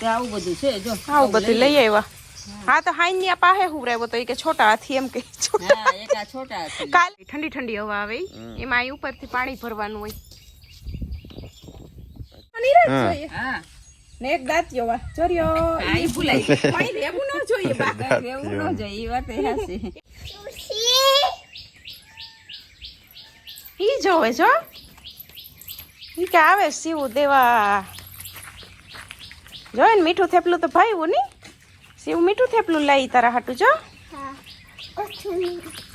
તે આવું બધું છે જો. આવું બધું લઈ આવ્યા. હા તો હાઈ પાસે હું રહેવો તો એ કે છોટા હાથી એમ કે. છોટા હા એક આ છોટા છે કાલ ઠંડી ઠંડી હવા આવે. એમાં અહીં ઉપરથી પાણી ભરવાનું હોય. નીરજ જોઈએ. હા. ને એક દાંતિયો વા. ચોર્યો હા ઈ પાણી ન જોઈએ બા. ન જોઈએ. વાત ઈ જોવે જો. ઈ કે આવે સીવું દેવા. જોય ને, મીઠું થેપલું તો ભાઈવું નહીં? શિવ મીઠું થેપલું લઈ તારા હાટું, જો.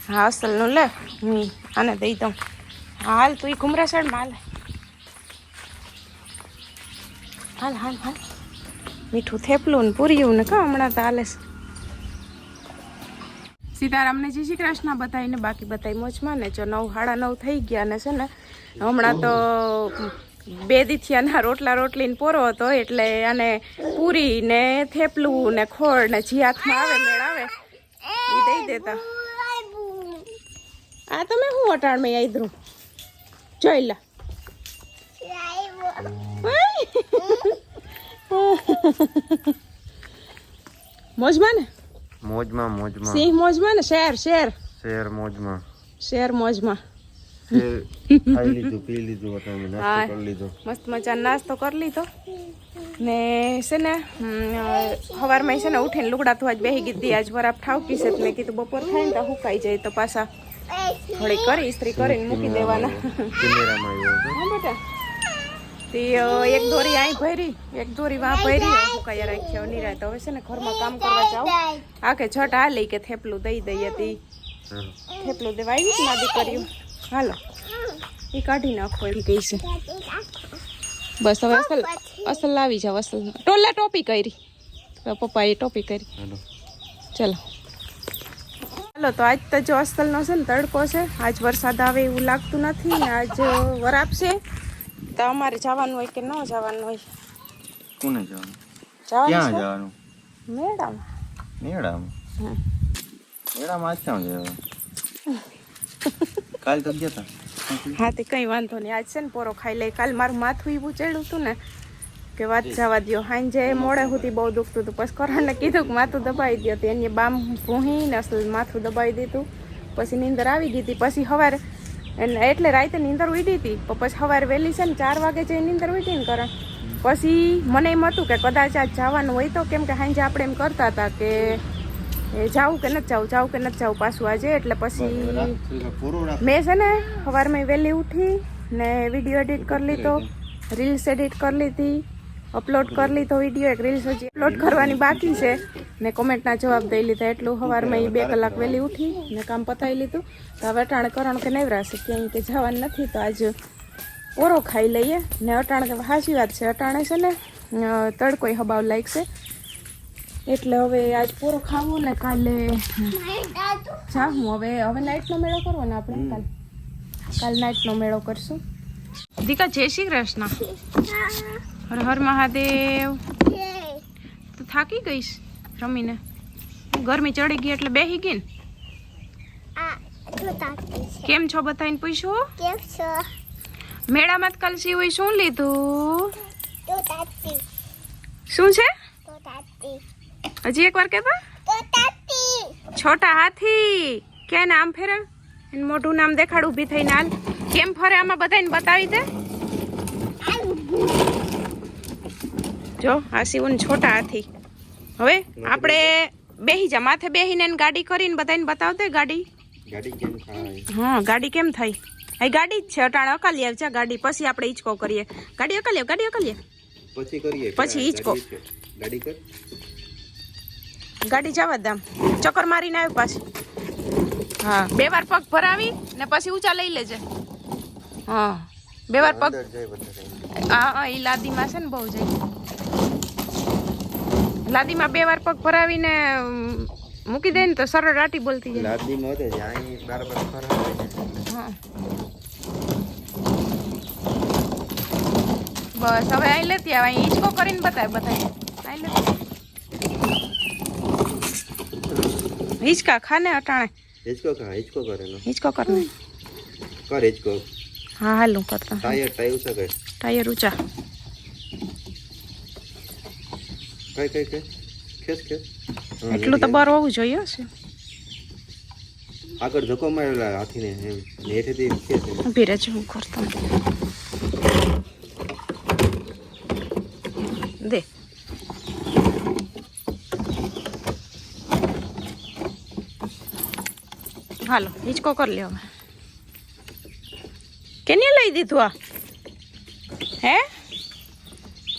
હા, અસલનું લે, હું આને દઈ દઉં. હાલ, તું ઈ ઘુમરા સાઈડમાં હાલ. હાલ હાલ મીઠું થેપલું ને પૂર્યું ને, કા, હમણાં તો હાલે સીતારામને જય શ્રી કૃષ્ણ બતાવીને બાકી બતાવી મોજમાં ને, જો નવ, સાડા નવ થઈ ગયા ને છે ને, હમણાં તો બે દીથી આના રોટલા રોટલીને પોરો હતો એટલે આને પૂરી ને થેપલું ને ખોળ ને જે હાથમાં આવે મેળ આવે એ દઈ દેતા. આ તમે શું અટાણ મેં આઈદરું જોઈ લા. મોજમાં ને? મોજમાં મોજમાં. સિંહ મોજમાં ને? શેર શેર. શેર મોજમાં. શેર મોજમાં. ખાઈ લીધું પી લીધું તમે. નાસ્તો કરી લીધો. મસ્ત મજાનો નાસ્તો કરી લીધો. ને છે ને સવારમાં છે ને ઉઠીને લુગડા ધોવા જ બેસી ગીધી આજ વરાપ ઠાવકી છે મેં કીધું બપોર થાય ને તો સુકાઈ જાય તો પાછા થોડી કરી ઇસ્ત્રી કરીને મૂકી દેવાના. હા બેટા. તે એક દોરી અહીં ભરી એક દોરી વાં ભરી સુકાઈ રાખ્યો નિરાય તો હવે છે ને ઘરમાં કામ કરવા જાવ આ કે છટ આ લઈ કે થેપલું દઈ દઈએ તી. થેપલું દેવા આવી જ ના દીકરીઓ. હાલો. એ કાઢી નાખો એમ. કહી છે. બસ હવે અસલ અસલ લાવી જાવ અસલ. ટોલા ટોપી કરી. તો પપ્પાએ ટોપી કરી. ચાલો. ચલો તો આજ તો જો અસલનો છે ને તડકો છે. આજ વરસાદ આવે એવું લાગતું નથી ને આજ વરાપ છે. તો અમારે જવાનું હોય કે ન જવાનું હોય? કોને જવાનું? જવાનું જવાનું? મેડમ મેળામાં? હમ. મેળામાં આજ ક્યાં જવાનું? કાલ તો ગયા હતા હા તે કંઈ વાંધો નહીં. આજ છે ને પોરો ખાઈ લઈ. કાલ મારું માથું એવું ચડ્યું હતું ને કે વાત જવા દ્યો. સાંજે મોડે સુધી બહુ દુખતું હતું પછી કરણને કીધું કે માથું દબાવી દો તો એને બામ ભૂહીને અસલ માથું દબાવી દીધું. પછી નીંદર આવી ગઈ હતી. પછી સવારે એને એટલે રાતે નીંદર ઉડી હતી. પછી સવારે વહેલી છે ને ચાર વાગે જઈ નીંદર ઉડી ને કરણ પછી મને એમ હતું કે કદાચ આજ જવાનું હોય તો કેમ કે સાંજે આપણે એમ કરતા હતા કે એ જાવું કે નથી જાવું જાવું કે નથી જાવું પાછું આજે એટલે પછી મેં છે ને સવારમાં વહેલી ઉઠી ને વીડિયો એડિટ કરી લીધો રીલ્સ એડિટ કરી લીધી અપલોડ કરી લીધો વીડિયો એક રીલ્સ હજી અપલોડ કરવાની બાકી છે ને કોમેન્ટના જવાબ દઈ લીધા એટલું. સવારમાં એ બે કલાક વહેલી ઉઠી ને કામ પતાવી લીધું. તો હવે અટાણ કરણ કે નવરાશે ક્યાંય કે જવાનું નથી તો આજ ઓરો ખાઈ લઈએ. ને અટાણ સાચી વાત છે અટાણે છે ને તડકોય હબાવ લાગશે. એટલે હવે આજ પૂરો ખાવું ને કાલે જા હું હવે હવે નાઇટનો મેળો કરવો ને આપણે કાલ. કાલ નાઇટનો મેળો કરશું. દીકા જય શ્રી કૃષ્ણ. હર હર મહાદેવ. તું થાકી ગઈશ રમીને? ગરમી ચડી ગઈ એટલે બેહી ગઈ ને? કેમ છો બતાવીને પૂછ્યું મેળામાં જ કાલ સિવાય શું લીધું? શું છે? હજી એક વાર કહેતા છોટા હાથી. ક્યાં નામ ફેરે? એનું મોઢું નામ દેખાડ ઊભી થઈને હાલ. કેમ ફરે આમાં બધાને બતાવી દે? જો આ શિવન છોટા હાથી. હવે આપણે બેહી જા માથે બેહીને એને ગાડી કરીને બધાને બતાવતે ગાડી. ગાડી કેમ થાય? હા ગાડી કેમ થઈ? આ ગાડી જ છે અટાણે અકાલી આવજા ગાડી. પછી આપણે ઈચકો કરીએ. ગાડી અકાલી ગાડી અકાલી પછી કરીએ. પછી ઈચકો. ગાડી કર. ગાડી જવા દામ ચક્કર મારીને આવ્યું પાછી. હા. બે વાર પગ ભરાવી ને પછી ઊંચા લઈ લેજે. હા. બે વાર પગ હા હા એ લાદીમાં છે ને બહુ જાય. લાદીમાં બે વાર પગ ભરાવીને મૂકી દે ને તો સરળ રાટી બોલતી જાય. લાદી માં જાય બરાબર ફરવા હા. બસ હવે આઈ લેતી આવે. અહીં હિંચકો કરીને બતાય બતાય. આઈ લેતી હિંચકા ખાને અટાણે. હિચકો ખા હિચકો કરેલો હિંચકો કરને કર હિચકો. હા હાલું કરતા. ટાયર ટાયર ઉચા કર. ટાયર ઉચા. કઈ કઈ કઈ? ખેસ ખેસ એટલું તો બાર હોવું જોઈએ હશે. આગળ ધક્કો મારેલા હાથીને એમ. ને હેઠેથી. ઊભી રહેજો હું કરતા. દે. હાલો હિંચકો કરી લ્યો હવે કેને લઈ દીધું આ? હે?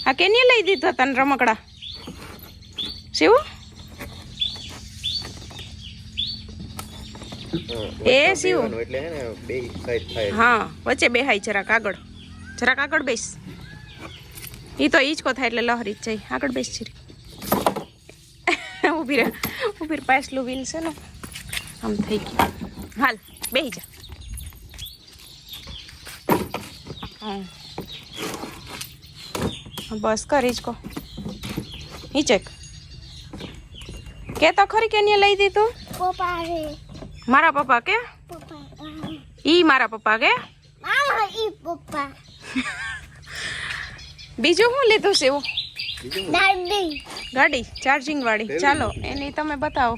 આ કેને લઈ દીધું તને રમકડા? શિવ? એ શિવ. હા વચ્ચે બેહાય જરાક આગળ. જરાક આગળ બેસ. ઈ તો ઈચકો થાય એટલે લહરી જ જાય. આગળ બેસ છે ઊભી રહે. ઊભી પાછલું વ્હીલ છે ને આમ થઈ ગયું. હાલ બેહી જા. બસ કરી કર ઈચકો ઈચેક કે તો ખરી કે ને લઈ દીધું? મારા પપ્પા કે? ઈ મારા પપ્પા કે? મામા ઈ પપ્પા. બીજું શું લીધું છે એવું? ગાડી. ચાર્જિંગ વાળી. ચાલો એની તમે બતાવો.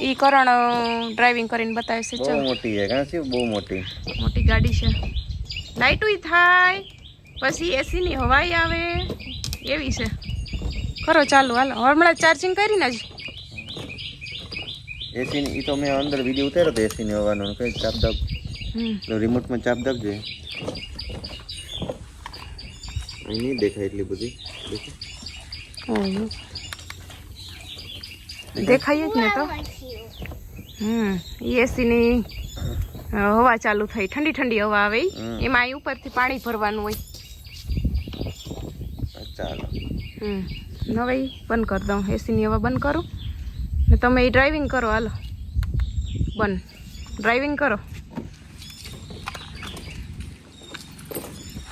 ઈ કરણ ડ્રાઇવિંગ કરીને બતાવે છે બહુ ચાલો. મોટી છે કાં શિવ બહુ મોટી. મોટી ગાડી છે. લાઇટુય થાય પછી એસીની હવાઈ આવે એવી છે. કરો ચાલુ હાલો. હમણાં ચાર્જિંગ કરીને જ. એસી ની ઈ તો મેં અંદર વીડિયો ઉતાર્યો તો એસી ની હવાનો કઈ ચાપ દાબ. હમ. રિમોટમાં ચાપ દાબજે. અહીં નહીં દેખાય એટલી બધી. દેખો. દેખાય જ ને તો? હમ એસીની હવા ચાલુ થઈ. ઠંડી ઠંડી હવા આવે એમાં અહીં ઉપરથી પાણી ભરવાનું હોય. ચાલો હમ હવે બંધ કરી દઉં. એસીની હવા બંધ કરું. ને તમે એ ડ્રાઇવિંગ કરો હાલો. બંધ. ડ્રાઇવિંગ કરો.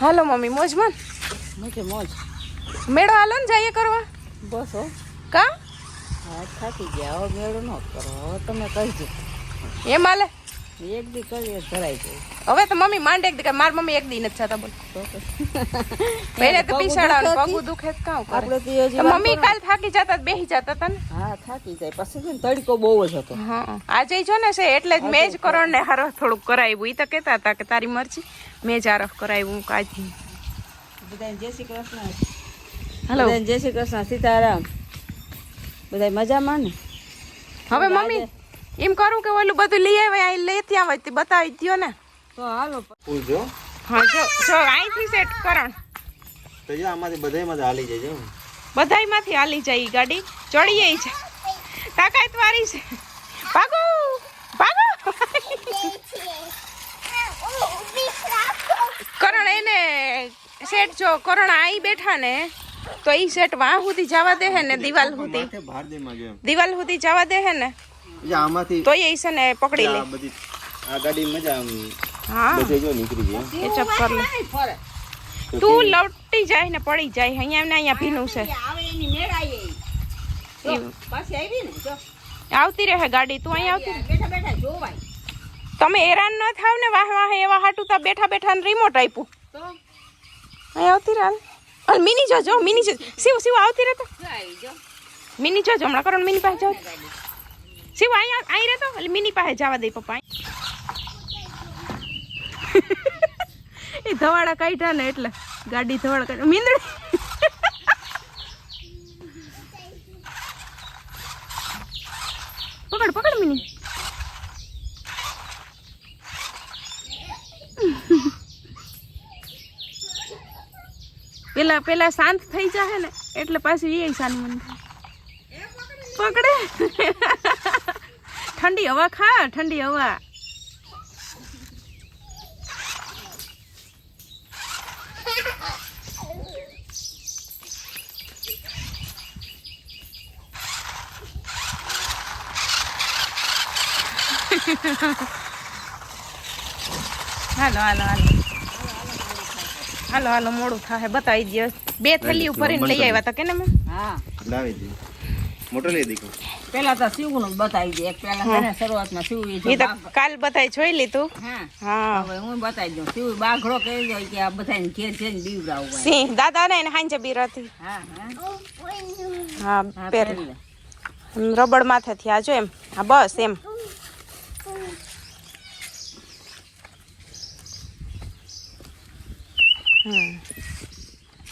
હાલો મમ્મી મોજ મન. મોજ. મેળો હાલો ને જઈએ કરવા. બસ હો. કા? હા થાકી ગયા હવે મેળો ન કરો. હવે તમે કહીજો એમ હાલે? એક દી કરીએ ધરાઈ જાય હવે તો મમ્મી માંડ એક દી માર મમ્મી એક દી નથી થતા બોલ. પહેલે તો પીસાડા પગું દુખે તો આપણે તો હજી મમ્મી કાલ થાકી જતા બેહી જતા હતા ને? હા થાકી જાય. પછી છે ને તડકો બહુ જ હતો. હા આજે જો ને છે એટલે જ મેં જ કરણ ને હારો થોડુંક કરાવ્યું. ઈ તો કહેતા હતા કે તારી મરજી મેં જ આરફ કરાવ્યું કાજી બધાને જય શ્રી કૃષ્ણ. હેલો જય શ્રી કૃષ્ણ. સીતારામ. બધા મજામાં ને? હવે મમ્મી એમ કરું કે ઓલું બધું લઈ આવે અહીં લેતી આવે તે બતાવી દ્યો ને. તો હાલો ફૂલ જો. હા જો જો અહીંથી સેટ કરણ. તો જો આમાંથી બધાયમાં હાલી જાય જો. બધાયમાંથી હાલી જાય ઈ ગાડી. ચડીએ ઈ છે. તાકાત વાળી છે. ભાગો ભાગો. કરણ એને સેટ જો કરણ આઈ બેઠા ને. તો ઈ સેટ વાહ સુધી જવા દે હે ને દિવાલ સુધી. દિવાલ સુધી જવા દે હે ને? આમાંથી તો એ છે ને પકડી લે. આ બધી આ ગાડી મજા આમ હા. બધે જો નીકળી ગઈ. એ ચપ કર લે તું લવટી જાય ને પડી જાય. અહીંયા ને અહીંયા ભીનું છે. આવે એની મેળાઈ પાછી આવી ને જો. આવતી રહે ગાડી. તું અહીંયા આવતી રહે. બેઠા બેઠા જોવાય. તમે હેરાન ન થાવ ને વાહ વાહ એવા હાટું તા બેઠા બેઠા ને રિમોટ આપ્યું. તો? અહીંયા આવતી રહે અને મિની જો મિની જો. શિવ શિવ, આવતી રહે તો આવી જો મિની જો, હમણાં કરણ મિની પાસે જાવ શિવ અહીંયા અહીં રહેતો. એટલે મિની પાસે જવા દે પપ્પા એ ધવાડા કાઢ્યા ને એટલે ગાડી ધવાડા કાઢ્યા. મીંદડી. પકડ પકડ મિની. પેલા પેલા શાંત થઈ જાય ને એટલે પાછું એ શાંત પકડે. ઠંડી હવા ખા, ઠંડી હવા. હાલો હાલો હાલો. હાલો હાલો મોડું થાય બતાવી દે બે થેલીઓ ભરીને લઈ આવ્યા હતા કે ને મેં હા લાવી દે મોટો લઈ દીકરો પેલા તો સીવું બતાવી દે પેલા છે ને શરૂઆતમાં સીવું એ તો કાલ બતાવી જોઈ લીધું. હા. હા. હવે હું બતાવી દઉં સીવું બાઘડો કહી દો કે આ બધાને ઘેર જઈને બીવડાવવું. હોય. સિંહ દાદા ને એને હાંજે બી હતી. હા હા. હા પેર રબડ માથે થયા જો એમ. હા બસ એમ.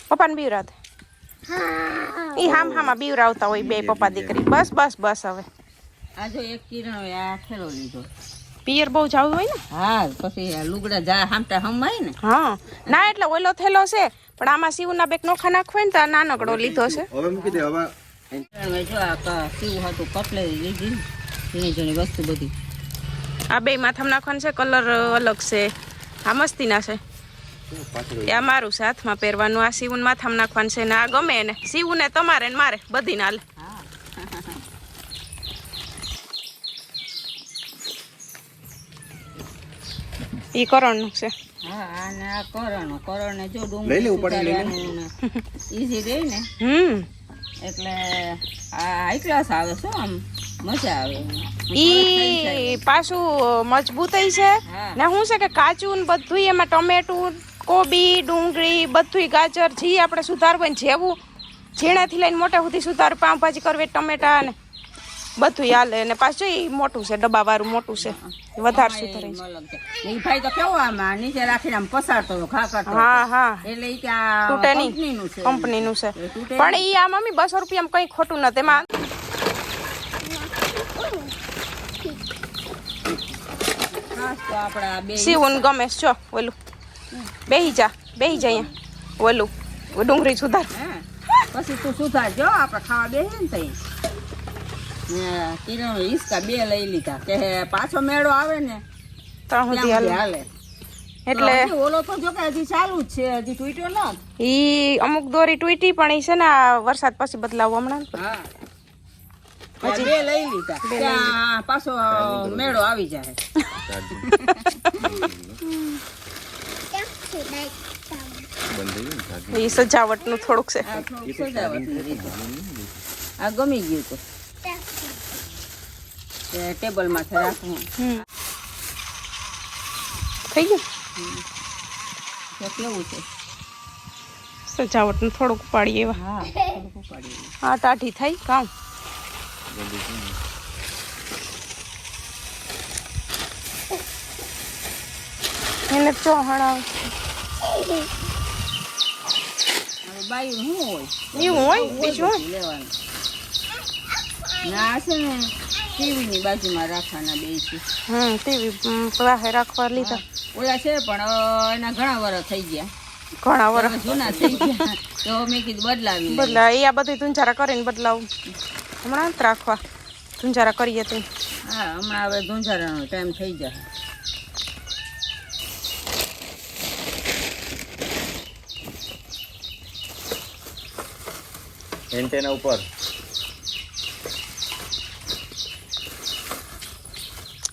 પપ્પાને બીવરાત એ હામ હામાં બીવરાવતા હોય બે પપ્પા દીકરી. બસ બસ બસ હવે. આજે એક કિરણ હોય આ ખેલો લીધો. પિયર બહુ જાવું હોય ને? હા પછી લુગડા જા હામટા હમાય ને? હા. ના એટલે ઓલો થેલો છે પણ આમાં સીવના બેક નોખા નાખવાય ને તો નાનકડો લીધો છે. હવે મૂકી દે હવે જો આ હતું કપલે લીધી ઝીણી ઝીણી વસ્તુ બધી. આ બે માથામાં નાખવાનું છે કલર અલગ છે. આ મસ્તીના છે. એ આ મારું છે હાથમાં પહેરવાનું આ સીવું માથામાં નાખવાનું છે ને આ ગમે એને સીવું ને તમારે ને મારે બધી ના ઈ કરણનું છે. ને. ને. પાછું મજબૂત છે. ને શું છે કે કાચું ને બધું એમાં ટમેટું કોબી ડુંગળી બધું ગાજર જે આપણે સુધારવું જેવું. ઝીણાથી લઈને મોટા સુધી સુધાર. પાઉંભાજી કરવી ટમેટા ને બધું હાલે. ને પાછું એ મોટું છે ડબ્બા વાળું મોટું છે. વધારે સુધારે. એ ભાઈ તો કેવો આમાં નીચે રાખીને આમ પસારતો હતો હા હા. એટલે કે આ તૂટે કંપનીનું છે. કંપનીનું છે. એ પણ ઈ આ મમ્મી બસો રૂપિયામાં કંઈ ખોટું નથી. એમાં સીવું ગમે છો. જો ઓલું. બેહી જા બેહી જા અહીંયા. ઓલું ડુંગળી સુધાર. પછી તું સુધારજો આપણે ખાવા બેહે ને તઈ કિરણ હિસકા બે લઈ લીધા. કે પાછો મેળો આવે ને ત્રણ સુધી હાલે. એટલે ઓલો તો જો કે હજી ચાલુ જ છે હજી તૂટ્યો ન. ઈ અમુક દોરી તૂટી પણ ઈ છે ને આ વરસાદ પછી બદલાવ હમણાં હા. ત્યાં બે લઈ લીધા. પાછો મેળો આવી જાય. બંધ થઈ ગયું ને ઢાંકી. ઈ સજાવટનું થોડુંક છે આ થોડુંક સજાવટની રીતે આ ગમી ગયું તો તે ટેબલ માથે રાખવું હમ. થઈ ગયું તો કેવું છે સજાવટનું થોડુંક પાડીએ એવા હા થોડુંક ઉપાડી હા ટાઢી થઈ કામ એને ચો હણાવ. બાઈ હું હોય? એવું હોય? બીજું લેવાનું. ના છે ને ટીવીની બાજુમાં રાખવાના બે છે. હમ ટીવી પાસે રાખવા લીધા. ઓલા છે પણ એના ઘણા વર્ષ થઈ ગયા. ઘણા વર્ષ જૂના થઈ ગયા. તો મેં કીધું બદલાવી એ આ બધી તુંચારા કરીને બદલાવું. હમણાં જ રાખવા. તુંચારા કરીએ તો. હા હમણાં હવે ધુંઝારાનો ટાઈમ થઈ જાય. એન્ટેના ઉપર.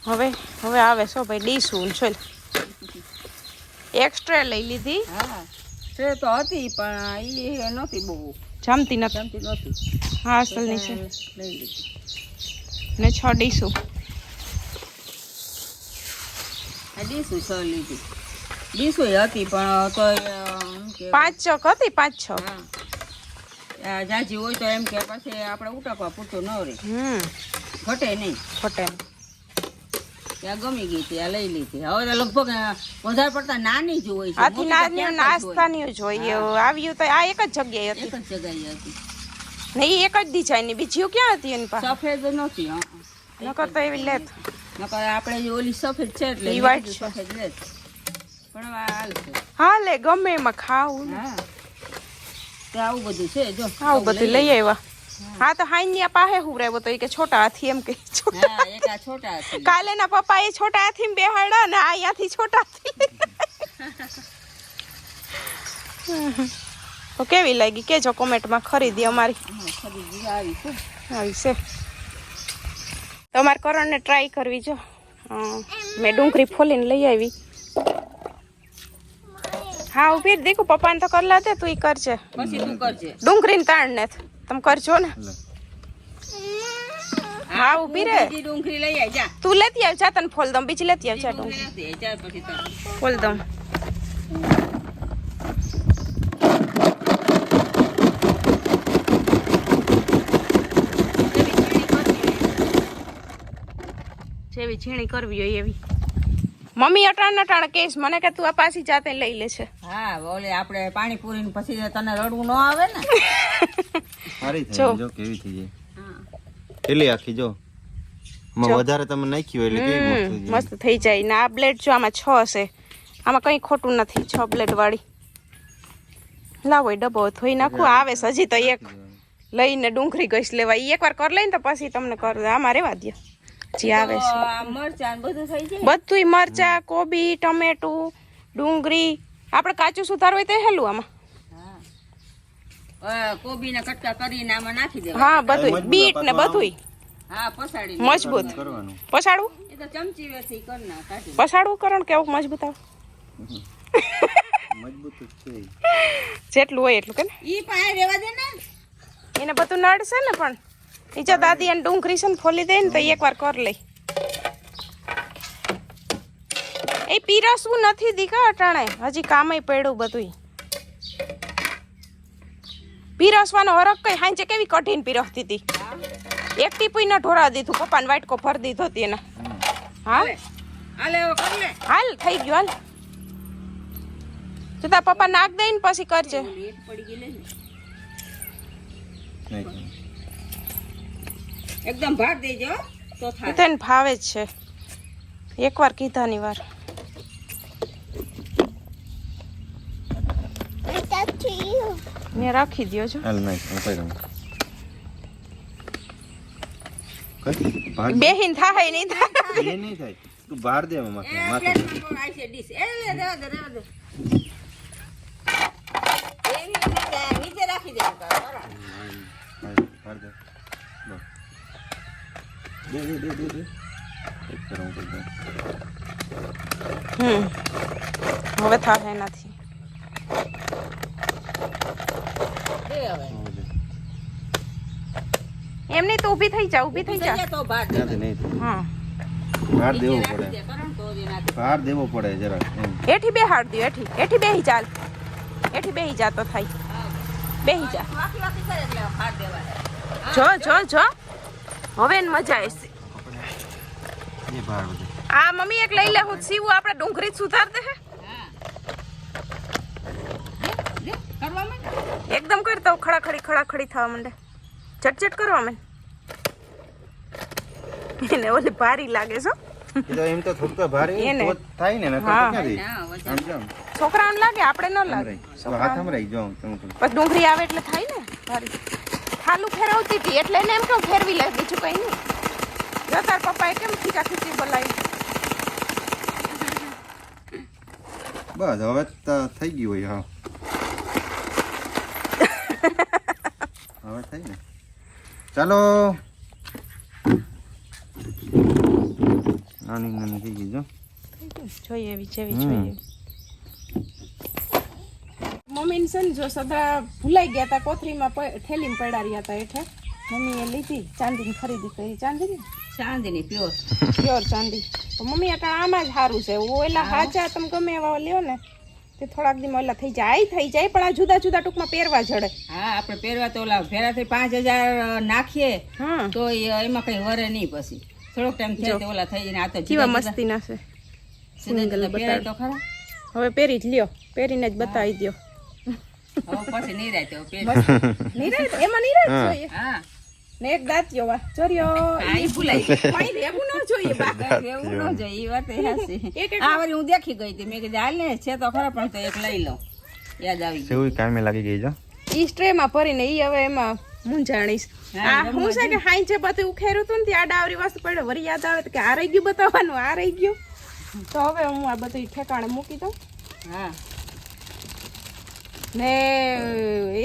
હવે હવે આવે છો ભાઈ ડીશું છોલ એક્સ્ટ્રા લઈ લીધી. હા તે તો હતી પણ એ નહોતી બહુ. જમતી નથી જમતી નહોતી. હા અસલની છે. લઈ લીધી. ને છ ડીશું ડીશું છ લીધી. ડીશું હતી પણ તો પાંચ છ હતી પાંચ છ. જાજી હોય તો એમ કે પછી આપણે ઉટકવા પૂરતું ન રહે. ઘટે નહીં. ઘટે ત્યાં ગમી ગઈ હતી આ લઈ લીધી. હવે તો લગભગ વધારે પડતા નાની જ હોય છે. આથી નાની. નાસ્તાની જોઈએ આવ્યું તો આ એક જ જગ્યાએ હતી. એક જ જગ્યાએ હતી. નહીં એક જ ડિઝાઇનની. બીજી ક્યાં હતી એની પાસે? સફેદ નહોતી હા. નકર તો એવી લેત. નકર આપણે જે ઓલી સફેદ છે એટલે સફેદ લેત. પણ હાલ હાલે હા લે ગમે એમાં ખાવું હા. આવું બધું છે જો. આવું બધું લઈ આવ્યા. હા તો હાઈની પાસે હું રહેવો તો એ કે છોટા હાથી એમ કે છોટા કાલે ના પપ્પા એ છોટા હાથી બેહાડા ને અહીંયાથી છોટા હાથી. તો કેવી લાગી? કેજો કોમેન્ટમાં ખરીદી અમારી. આવી છે. આવી છે. તમારે કરણને ટ્રાય કરવી જો. મેં ડુંગળી ફોલીને લઈ આવી. હા ઊભી દીકુ દેખું પપ્પાને તો કરલા દે તું ઈ કરજે. પછી તું કરજે. ડુંગળીને તાણ ને તમે કરજો ને. હા ઊભી રે. ડુંગરી લઈ આવ જા. તું લેતી આવ જા તને ફોલ દમ બીજી લેતી આવ જા તને. ફોલ દમ જેવી છીણી કરવી હોય. એવી. મમ્મી અટાણ અટાણ કેસ મને કે તું આ પાછી જાતે લઈ લે છે હા ઓલે આપણે પાણીપુરી ને પછી તને રડવું ન આવે ને. સારી થઈ જો. કેવી થઈ જાય હા. આખી જો? વધારે તમે નાખ્યું એટલે મસ્ત થઈ જાય. ને આ બ્લેડ જો આમાં છ હશે. આમાં કંઈ ખોટું નથી. છ બ્લેડ વાળી. લાવો ડબ્બો થોઈ નાખું. આવે છે હજી તો એક. લઈને ડુંગળી ગઈશ લેવા એક વાર કરી લઈને તો પછી તમને કર. આમાં રેવા દે જી આવે છે. બધું થઈ બધુંય મરચા કોબી ટમેટું ડુંગળી આપણે કાચું સુધારવું હોય તો હેલું આમાં. હા. કોબીના કટકા કરીને આમાં નાખી દેવા. હા બધું બીટ ને. બધુંય. હા પસાડી મજબૂત. કરવાનું. પસાડવું એ તો ચમચી કાઢી પસાડવું કેવું મજબૂત આવે? મજબૂત છે જેટલું હોય એટલું કે ને ઈ પાસે રેવા દે ને. એને બધું નડશે ને પણ. નીચે દાદી અને ડુંગળી છે ને ફોલી દે ને તો એકવાર કર લઈ. એ પીરસવું નથી દીકા અટાણે. હજી કામે પડ્યું બધું પીરસવાનો હરક કઈ હાંચે કેવી કઠિન પીરસતી હતી? એક ટીપુઈ ન ઢોરા દીધું પપ્પાને વાટકો ભરી દીધો હતી એને. હા? હાલે. હવે કર લે. હાલ થઈ ગયો હાલ. તો તાર પપ્પા નાખ દઈ ને પછી કરજે. એકદમ ભાગ દેજો તો થાય. ભાવે જ છે. એકવાર કીધાની વાર. મેં રાખી દ્યો છો હાલ નહીં હું કઈ? દઉં દે. બેહીન થાય નહીં થાય. એ નહીં થાય. તું બહાર દે માથે માથે. દે, દે. દે દે. દે દે. દે દે દે હવે થાય એનાથી. દે હવે. હવે એમ નહીં તો ઊભી થઈ જા ઊભી થઈ જા. તો ભાગ દે. નહીં હા. ભાર દેવો પડે. દે. બહાર દેવો પડે જરા એઠી બે હાડ દ્યો એઠી. એઠી બેહી ચાલ એઠી બેહી જા તો થાય. બેહી જા. વાકી વાકી કરે એટલે ભાગ દેવાય. જો જો જો. હવે એને મજા આવશે. એ બહાર બધે આ મમ્મી એક લઈ લે હું સીવું આપણે ડુંગળી જ સુધાર દે હે હા. લે, લે, કરવા માંડ. એકદમ કરી તો ખડાખડી ખડાખડી થવા માંડે. ચટચટ કરવા માંડ એને ઓલી ભારી લાગે છો એમ તો થોડું ભારી એને. થાય ને છોકરાઓને લાગે? આપણે ન લાગે. હાથ રહી જાઉં પછી ડુંગળી આવે એટલે થાય ને ભારી. ખાલું ફેરવતી હતી એટલે એને એમ કેમ ફેરવી લે બીજું કઈ નહીં. જો તાર પપ્પાએ કેમ ખીચા ખીચી બોલાવી? બસ હવે તો થઈ ગયું હોય હા. થઈ ને ચાલો. નાની નાની થઈ ગઈ જો. જોઈએ એવી. જોઈએ. મમ્મીને છે ને જો સદા ભૂલાઈ ગયા હતા કોથરીમાં થેલીમાં પડ્યા રહ્યા હતા એટલે મમ્મીએ લીધી ચાંદીની ખરીદી કરી. ચાંદીની? ચાંદીની પ્યોર. પ્યોર ચાંદી. તો મમ્મી આમાં જ સારું છે. ઓલા હાચા તમે ગમે એવા લ્યો ને. તે થોડાક દી ઓલા થઈ જાય થઈ જાય પણ આ જુદા જુદા ટૂંકમાં પહેરવા જડે. હા આપણે પહેરવા તો ઓલા ભેરાથી પાંચ હજાર નાખીએ હા. તો એમાં કઈ વરે નહીં પછી. થોડોક ટાઈમ થાય તો ઓલા થઈ જાય આ તો જુદા- મસ્તી ના છે. જુદા જુદા પહેરાય તો ખરા? હવે પહેરી જ લ્યો પહેરીને જ બતાવી દો હવે પછી નહીં રહેતો એમાં નહીં રહેતો હા. ને એક દાંતિયો વા ચોર્યો. આઈ ભૂલાઈ કોઈ રહેવું ન જોઈએ બા રેવું એવું ન જોઈએ ઈ વાત એ. એક એક આ વળી હું દેખી ગઈ હતી મેં કીધું હાલ ને છે તો ખરા પણ તો એક લઈ લઉં. યાદ આવી ગયું. સેવી કામે લાગી ગઈ જો ઈ સ્ટ્રેમાં ભરીને ઈ હવે એમાં મૂંઝાણીશ. હા, આ હું છે કે હાઈ જે બધું ઉખેર્યું હતું ને ત્યાં ડાવરી વસ્તુ પડે વળી યાદ આવે કે આ રહી ગયું બતાવવાનું આ રહી ગયું. તો હવે હું આ બધું ઠેકાણે મૂકી દઉં. હા. ને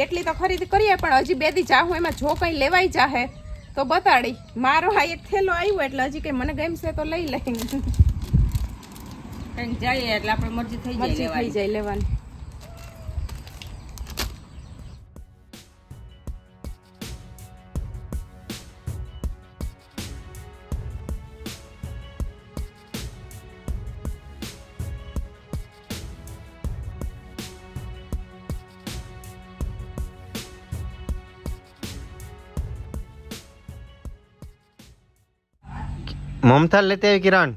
એટલી તો ખરીદી કરીએ પણ હજી બે દી જાહું એમાં જો કંઈ લેવાઈ જાહે તો બતાડી. મારો હા એક થેલો આવ્યો એટલે હજી કંઈ મને ગમશે તો લઈ લઈ જઈએ એટલે આપણે મરજી થઈ જાય લેવાની. જાય લેવાની મમતા લેતે આવી કિરણ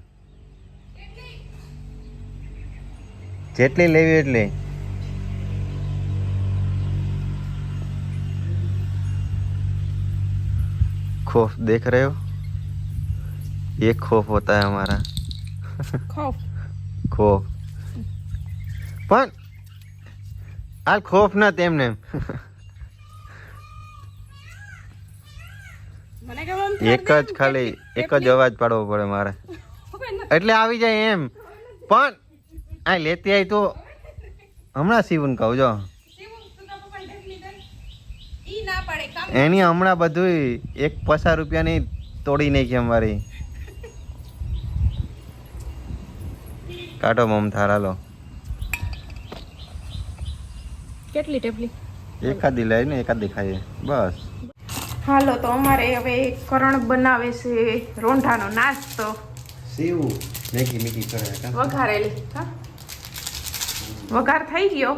જેટલી લેવી એટલી खौफ देख रहे हो ये खौफ होता है हमारा ખોફ ખોફ પણ હાલ ખોફ ના તેમને એક જ ખાલી એક જ અવાજ પાડવો પડે મારે. એટલે આવી જાય એમ. પણ આ લેતી આવી તો હમણાં શિવન કહું જો. એની હમણાં બધું એક પચાસ રૂપિયાની તોડી નાખી અમારી. કાઢો મમથાર લો કેટલી ટેપલી? એકાદી લઈ ને એકાદી ખાઈએ. બસ. હાલો તો અમારે હવે કરણ બનાવે છે રોંઢાનો નાસ્તો. સેવું. મેગી મેગી કરે વઘારેલી હા વઘાર થઈ ગયો.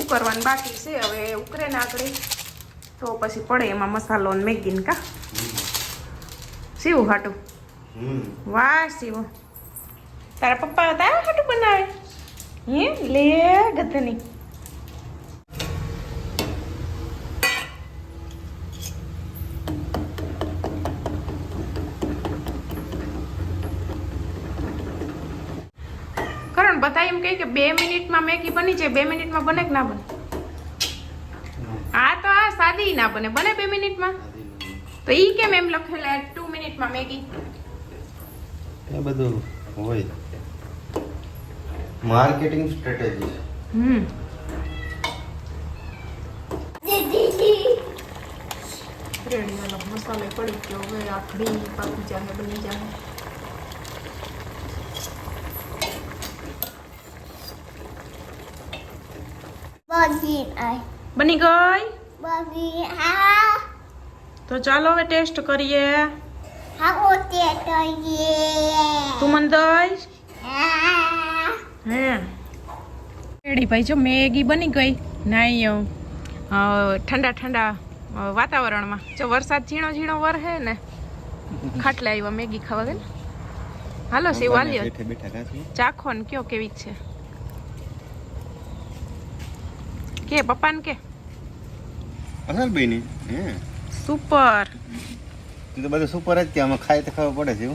ઉકરવાનું બાકી છે? હવે ઉકરે ને આગળ. તો પછી પડે એમાં મસાલો ને મેગી ને કા? સીવું હાટું? વાહ સીવું. તારા પપ્પા તારા હાટું બનાવે? હે? લે ગધની બધા કે બે મિનિટમાં મેગી બની જાય બે મિનિટમાં બને કે ના બને? આ તો આ સાદી ના બને. બને બે મિનિટમાં? તો ઈ કેમ એમ લખેલા ટુ મિનિટમાં મેગી? એ બધું હોય. Marketing strategy hmm. દીદી રેડી મસાલે પડી ગયો. હવે આખડી પાકી જાય બની જાય આય. બની ગઈ? બની હા. તો ચાલો હવે ટેસ્ટ કરીએ. હા ઓ ટેસ્ટ કરીએ. તું મને દઈશ? હા. હે. રેડી ભાઈ જો મેગી બની ગઈ. નાઈ અ, ઠંડા ઠંડા વાતાવરણમાં. જો વરસાદ ઝીણો ઝીણો વરહે ને ખાટલે આવ્યા મેગી ખાવા ગઈ હાલો સેવ ચાખો ને કયો કેવી છે. કે પપ્પાને કે? અસલ બેની હે? સુપર. તું તો બધું સુપર જ કે આમાં ખાય તો ખબર પડે છે